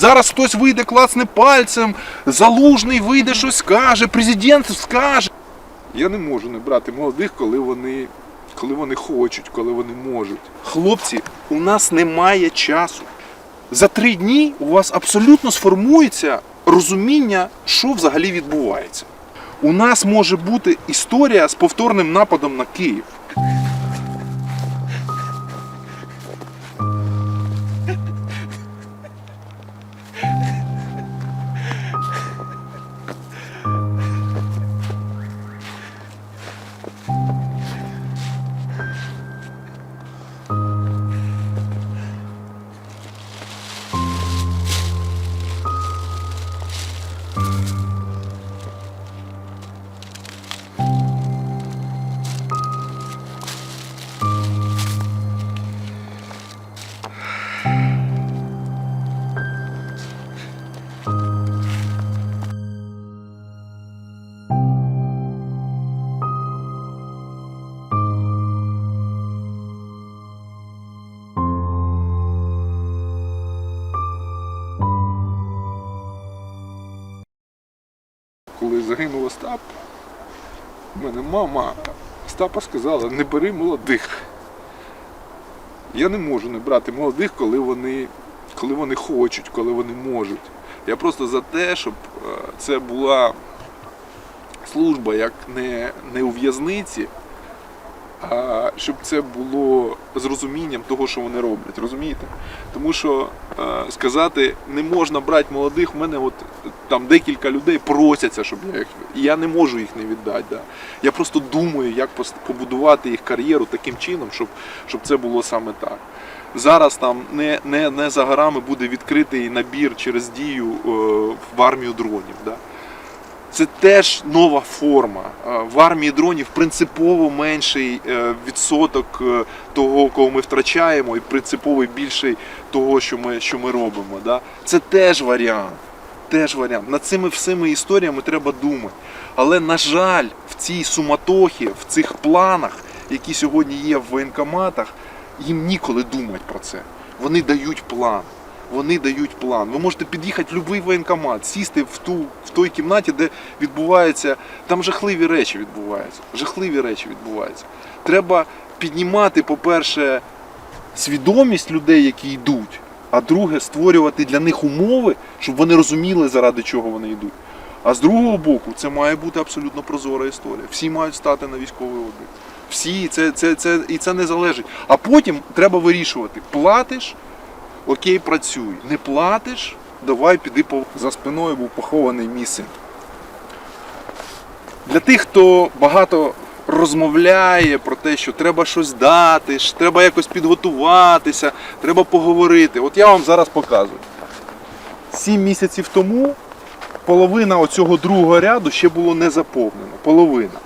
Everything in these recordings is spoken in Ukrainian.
Зараз хтось вийде, клацне пальцем, залужний вийде, щось скаже, президент скаже. Я не можу не брати молодих, коли вони, коли вони хочуть, коли вони можуть. Хлопці, у нас немає часу. За три дні у вас абсолютно сформується розуміння, що взагалі відбувається. У нас може бути історія з повторним нападом на Київ. У мене мама Остапа сказала, не бери молодих. Я не можу не брати молодих, коли вони, коли вони хочуть, коли вони можуть. Я просто за те, щоб е, це була служба як не, не у в'язниці, щоб це було з розумінням того, що вони роблять. Розумієте? Тому що е, сказати не можна брати молодих, в мене от там декілька людей просяться, щоб я їх. І я не можу їх не віддати. Да? Я просто думаю, як побудувати їх кар'єру таким чином, щоб, щоб це було саме так. Зараз там не, не, не за горами буде відкритий набір через дію е, в армію дронів. Да? Це теж нова форма. Е, В армії дронів принципово менший е, відсоток е, того, кого ми втрачаємо, і принципово більший того, що ми, що ми робимо. Да? Це теж варіант. Теж варіант. Над цими всіми історіями треба думати. Але, на жаль, в цій суматохі, в цих планах, які сьогодні є в воєнкоматах, їм ніколи думати про це. Вони дають план. Вони дають план. Ви можете під'їхати в будь-який воєнкомат, сісти в ту в той кімнаті, де відбувається, там жахливі речі відбуваються. Жахливі речі відбуваються. Треба піднімати, по-перше, свідомість людей, які йдуть, а друге, створювати для них умови, щоб вони розуміли, заради чого вони йдуть. А з другого боку, це має бути абсолютно прозора історія. Всі мають стати на військовий облік. Всі, це, це, це, і це не залежить. А потім треба вирішувати, платиш, окей, працюй. Не платиш, давай піди по. За спиною був похований мій син. Для тих, хто багато розмовляє про те, що треба щось дати, що треба якось підготуватися, треба поговорити. От я вам зараз показую. Сім місяців тому половина оцього другого ряду ще було не заповнено. Половина.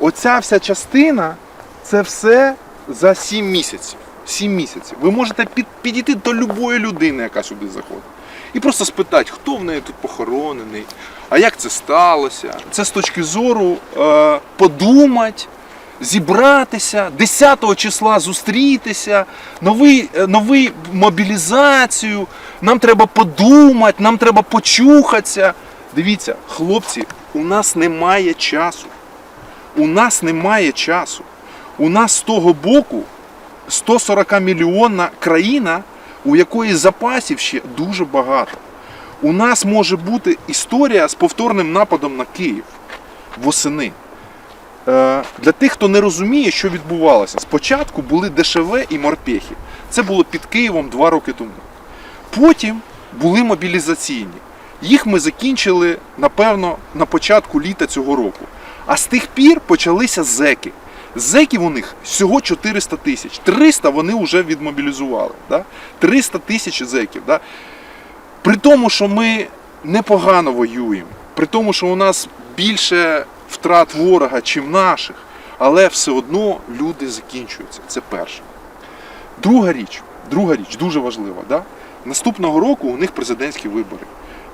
Оця вся частина це все за сім місяців. Сім місяців. Ви можете під, підійти до любої людини, яка сюди заходить. І просто спитати, хто в неї тут похоронений, а як це сталося. Це з точки зору е, подумати, зібратися, 10 числа зустрітися, новий, е, новий мобілізацію. Нам треба подумати, нам треба почухатися. Дивіться, хлопці, у нас немає часу. У нас немає часу. У нас з того боку 140 мільйонна країна, у якої запасів ще дуже багато. У нас може бути історія з повторним нападом на Київ восени. Е, Для тих, хто не розуміє, що відбувалося, спочатку були ДШВ і морпехи. Це було під Києвом два роки тому. Потім були мобілізаційні. Їх ми закінчили, напевно, на початку літа цього року. А з тих пір почалися зеки. Зеків у них всього 400 тисяч. 300 вони вже відмобілізували. Да? 300 тисяч зеків. Да? При тому, що ми непогано воюємо, при тому, що у нас більше втрат ворога, чим наших, але все одно люди закінчуються. Це перше. Друга річ, друга річ, дуже важлива. Да? Наступного року у них президентські вибори.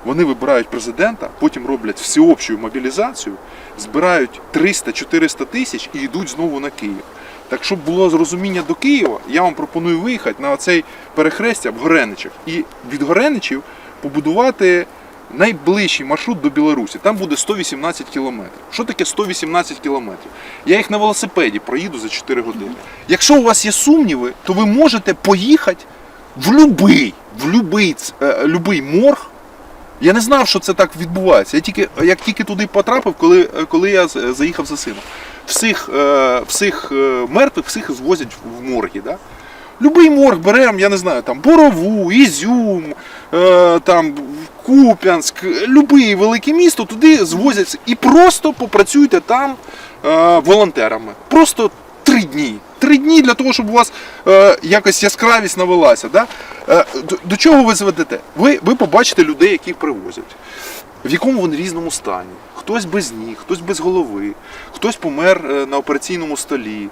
Вони вибирають президента, потім роблять всеобщу мобілізацію, збирають 300-400 тисяч і йдуть знову на Київ. Так щоб було зрозуміння до Києва, я вам пропоную виїхати на оцей перехрестя в Гореничах. І від Гореничів побудувати найближчий маршрут до Білорусі. Там буде 118 кілометрів. Що таке 118 кілометрів? Я їх на велосипеді проїду за 4 години. Якщо у вас є сумніви, то ви можете поїхати в любий, в любий, е, морг. Я не знав, що це так відбувається. Я тільки, як тільки туди потрапив, коли, коли я заїхав за сином. Всіх, е, всіх е, мертвих, всіх звозять в морги. Да? Любий морг беремо, я не знаю, там Борову, Ізюм, е, там Куп'янськ, любий велике місто, туди звозяться і просто попрацюйте там волонтерами. Просто три дні. Три дні для того, щоб у вас е, якось яскравість навелася. Да? Е, до, до чого ви зведете? Ви, ви побачите людей, яких привозять. В якому вони різному стані. Хтось без ніг, хтось без голови, хтось помер е, на операційному столі,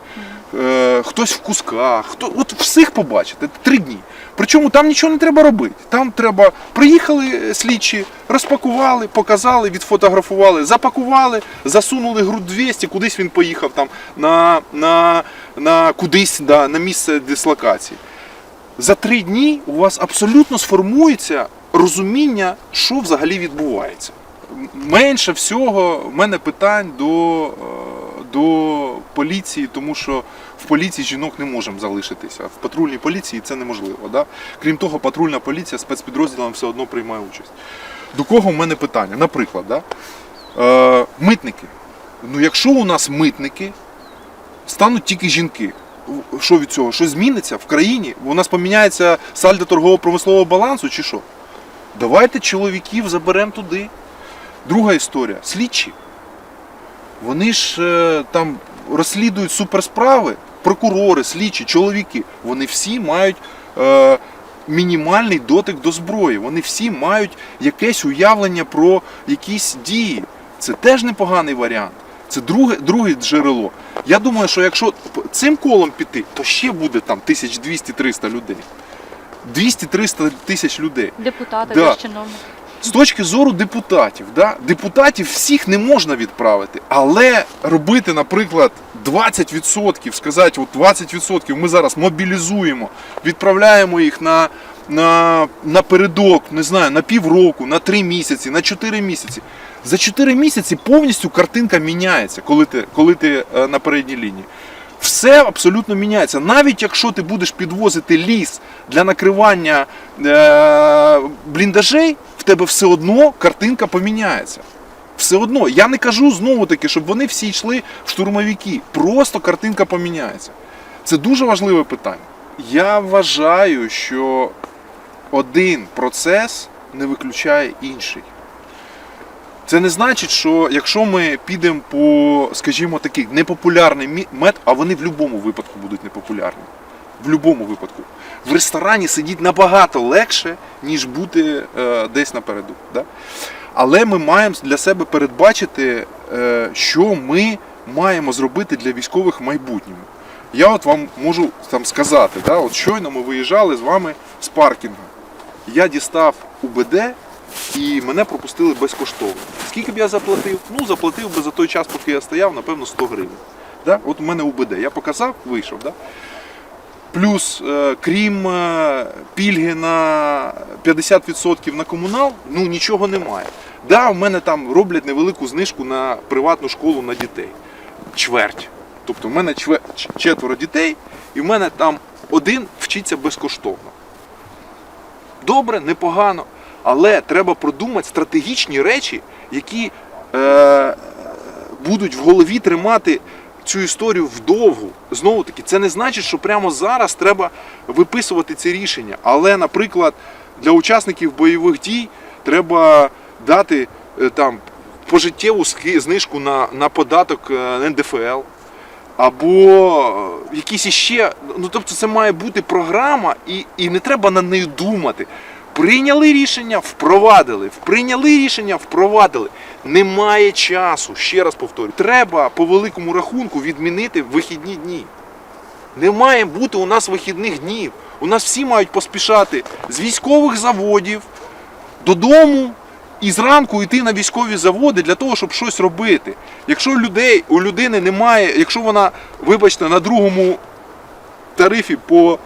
е, хтось в кусках. Хто, от всіх побачите три дні. Причому там нічого не треба робити. Там треба приїхали слідчі, розпакували, показали, відфотографували, запакували, засунули груд 200, кудись він поїхав там на, на, на кудись да, на місце дислокації. За три дні у вас абсолютно сформується розуміння, що взагалі відбувається. Менше всього в мене питань до, е, до поліції, тому що в поліції жінок не можемо залишитися. В патрульній поліції це неможливо. Да? Крім того, патрульна поліція спецпідрозділом все одно приймає участь. До кого в мене питання? Наприклад, да? е, митники. Ну, якщо у нас митники, стануть тільки жінки. Що від цього? Що зміниться в країні? У нас поміняється сальдо торгово-промислового балансу чи що? Давайте чоловіків заберемо туди. Друга історія. Слідчі. Вони ж е, там розслідують суперсправи, прокурори, слідчі, чоловіки. Вони всі мають е, мінімальний дотик до зброї. Вони всі мають якесь уявлення про якісь дії. Це теж непоганий варіант. Це друге, друге джерело. Я думаю, що якщо цим колом піти, то ще буде там 1200-300 людей. 200-300 тисяч людей. Депутати, Да. чиновники. З точки зору депутатів, да? депутатів всіх не можна відправити, але робити, наприклад, 20%, сказати, от 20% ми зараз мобілізуємо, відправляємо їх на, на, напередок, не знаю, на півроку, на 3 місяці, на 4 місяці. За 4 місяці повністю картинка міняється, коли ти, коли ти е, на передній лінії. Все абсолютно міняється. Навіть якщо ти будеш підвозити ліс для накривання е, бліндажей, в тебе все одно картинка поміняється. Все одно. Я не кажу знову таки, щоб вони всі йшли в штурмовики. Просто картинка поміняється. Це дуже важливе питання. Я вважаю, що один процес не виключає інший. Це не значить, що якщо ми підемо по, скажімо, такий непопулярний мет, а вони в будь-якому випадку будуть непопулярні. В будь-якому випадку. В ресторані сидіти набагато легше, ніж бути е, десь напереду. Да? Але ми маємо для себе передбачити, е, що ми маємо зробити для військових в майбутньому. Я от вам можу там сказати, да, от щойно ми виїжджали з вами з паркінгу. Я дістав УБД і мене пропустили безкоштовно. Скільки б я заплатив? Ну, заплатив би за той час, поки я стояв, напевно, 100 гривень. Да? От у мене УБД. Я показав, вийшов. Да? Плюс, е, крім е, пільги на 50% на комунал, ну нічого немає. Да, в мене там роблять невелику знижку на приватну школу на дітей. Чверть. Тобто в мене чве- четверо дітей, і в мене там один вчиться безкоштовно. Добре, непогано, але треба продумати стратегічні речі, які е, будуть в голові тримати цю історію вдовгу. Знову таки, це не значить, що прямо зараз треба виписувати ці рішення. Але, наприклад, для учасників бойових дій треба дати е, там пожиттєву знижку на, на податок е, НДФЛ. Або е, якісь іще, ну тобто це має бути програма, і, і не треба на неї думати. Прийняли рішення, впровадили. Прийняли рішення, впровадили. Немає часу, ще раз повторюю. Треба по великому рахунку відмінити вихідні дні. Не має бути у нас вихідних днів. У нас всі мають поспішати з військових заводів додому і зранку йти на військові заводи для того, щоб щось робити. Якщо людей, у людини немає, якщо вона, вибачте, на другому тарифі по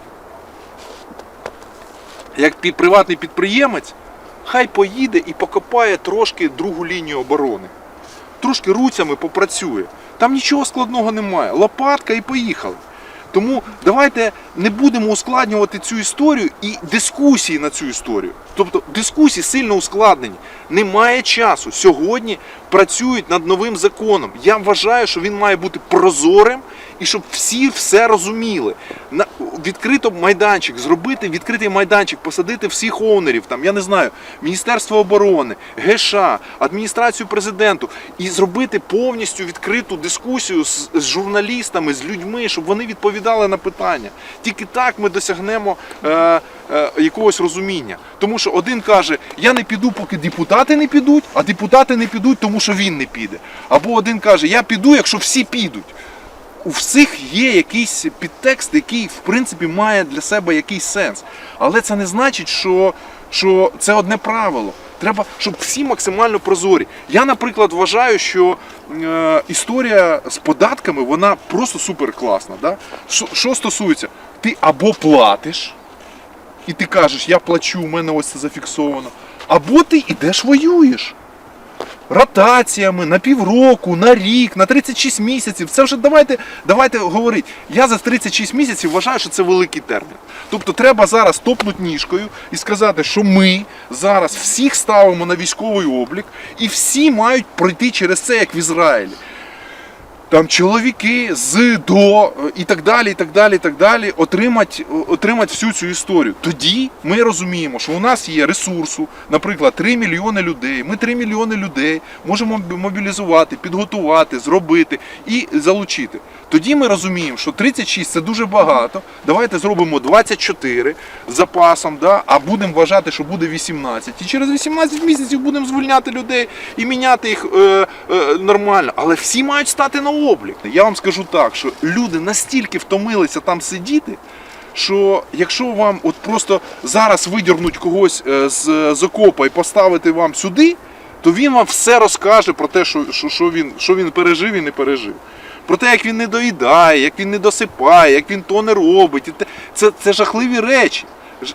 як приватний підприємець, хай поїде і покопає трошки другу лінію оборони. Трошки руцями попрацює. Там нічого складного немає. Лопатка і поїхали. Тому давайте не будемо ускладнювати цю історію і дискусії на цю історію. Тобто дискусії сильно ускладнені. Немає часу. Сьогодні працюють над новим законом. Я вважаю, що він має бути прозорим і щоб всі все розуміли. На відкрито майданчик, зробити відкритий майданчик, посадити всіх оунерів, там я не знаю, Міністерство оборони, ГШ, адміністрацію президенту і зробити повністю відкриту дискусію з, з журналістами, з людьми, щоб вони відповідали на питання. Тільки так ми досягнемо е, е, якогось розуміння. Тому що один каже, я не піду, поки депутати не підуть, а депутати не підуть, тому що він не піде. Або один каже, я піду, якщо всі підуть. У всіх є якийсь підтекст, який в принципі має для себе якийсь сенс. Але це не значить, що, що це одне правило. Треба, щоб всі максимально прозорі. Я, наприклад, вважаю, що е, історія з податками вона просто супер класна. Да? Що, що стосується, ти або платиш, і ти кажеш, я плачу, у мене ось це зафіксовано, або ти йдеш воюєш ротаціями на півроку, на рік, на 36 місяців. Це вже давайте, давайте говорити. Я за 36 місяців вважаю, що це великий термін. Тобто треба зараз топнути ніжкою і сказати, що ми зараз всіх ставимо на військовий облік, і всі мають пройти через це, як в Ізраїлі. Там чоловіки з до і так далі, і так далі, і так далі, отримать, отримать всю цю історію. Тоді ми розуміємо, що у нас є ресурсу, наприклад, 3 мільйони людей. Ми 3 мільйони людей можемо мобілізувати, підготувати, зробити і залучити. Тоді ми розуміємо, що 36 це дуже багато. Давайте зробимо 24 з запасом, да? а будемо вважати, що буде 18. І через 18 місяців будемо звільняти людей і міняти їх е, е, нормально. Але всі мають стати на облік. Я вам скажу так, що люди настільки втомилися там сидіти. Що якщо вам от просто зараз видірнуть когось е, з, з окопа і поставити вам сюди, то він вам все розкаже про те, що, що, що, він, що він пережив і не пережив. Про те, як він не доїдає, як він не досипає, як він то не робить. Це, це жахливі речі.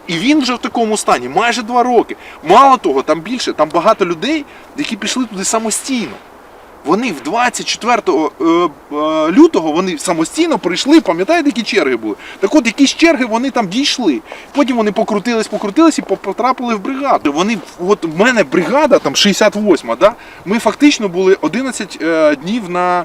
І він вже в такому стані майже два роки. Мало того, там більше, там багато людей, які пішли туди самостійно. Вони в 24 е, е, лютого вони самостійно прийшли, пам'ятаєте, які черги були? Так от якісь черги вони там дійшли. Потім вони покрутились, покрутились і потрапили в бригаду. Вони, от в мене бригада, там 68-ма, да? ми фактично були 11 е, днів на,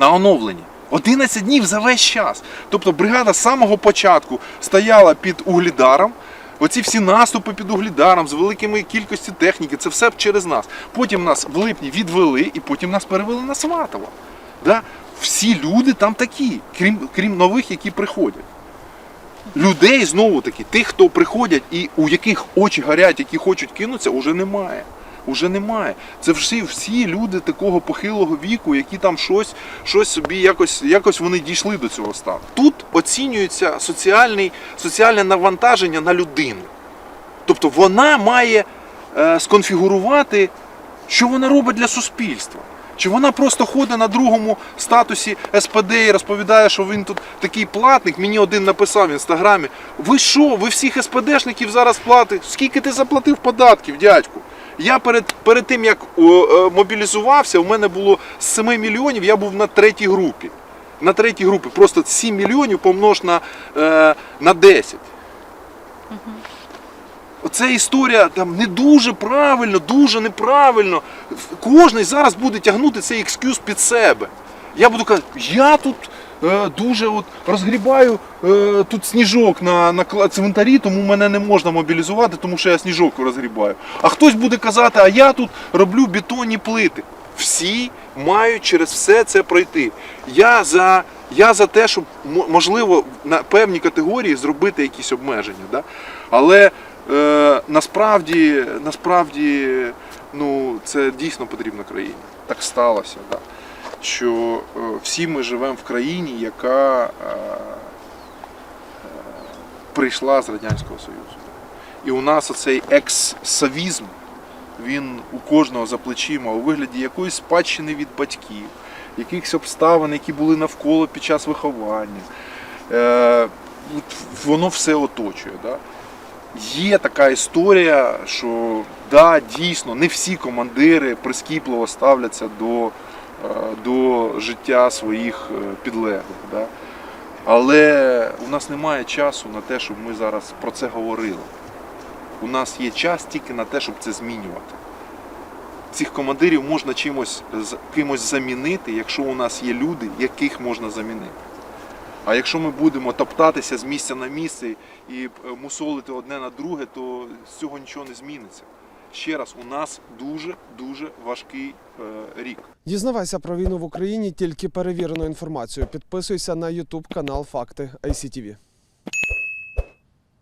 на оновленні. 11 днів за весь час. Тобто бригада з самого початку стояла під углідаром. Оці всі наступи під углідаром з великими кількістю техніки, це все через нас. Потім нас в липні відвели і потім нас перевели на Сватово. Да? Всі люди там такі, крім, крім нових, які приходять. Людей знову таки, тих, хто приходять і у яких очі горять, які хочуть кинутися, уже немає. Уже немає. Це всі, всі люди такого похилого віку, які там щось, щось собі якось, якось вони дійшли до цього стану. Тут оцінюється соціальний, соціальне навантаження на людину. Тобто вона має е, сконфігурувати, що вона робить для суспільства. Чи вона просто ходить на другому статусі СПД і розповідає, що він тут такий платник. Мені один написав в інстаграмі: ви що, ви всіх СПДшників зараз платите? Скільки ти заплатив податків, дядьку? Я перед, перед тим, як о, е, мобілізувався, у мене було з 7 мільйонів, я був на третій групі. На третій групі. Просто 7 мільйонів помнож на, е, на 10. Оце історія там не дуже правильно, дуже неправильно. Кожний зараз буде тягнути цей екскюз під себе. Я буду казати, я тут дуже от розгрібаю е, тут сніжок на, на цвинтарі, тому мене не можна мобілізувати, тому що я сніжок розгрібаю. А хтось буде казати, а я тут роблю бетонні плити. Всі мають через все це пройти. Я за, я за те, щоб можливо на певні категорії зробити якісь обмеження. Да? Але е, насправді, насправді ну, це дійсно потрібно країні. Так сталося. Да? Що е, всі ми живемо в країні, яка е, е, прийшла з Радянського Союзу. І у нас оцей екс-савізм, він у кожного за плечима у вигляді якоїсь спадщини від батьків, якихось обставин, які були навколо під час виховання. Воно все оточує. Да? є така історія, що да, дійсно не всі командири прискіпливо ставляться до, до життя своїх е, підлеглих. Да? Але у нас немає часу на те, щоб ми зараз про це говорили. У нас є час тільки на те, щоб це змінювати. Цих командирів можна чимось кимось замінити, якщо у нас є люди, яких можна замінити. А якщо ми будемо топтатися з місця на місце і е, мусолити одне на друге, то з цього нічого не зміниться. Ще раз, у нас дуже дуже важкий е, рік. Дізнавайся про війну в Україні тільки перевіреною інформацією. Підписуйся на YouTube канал Факти ICTV.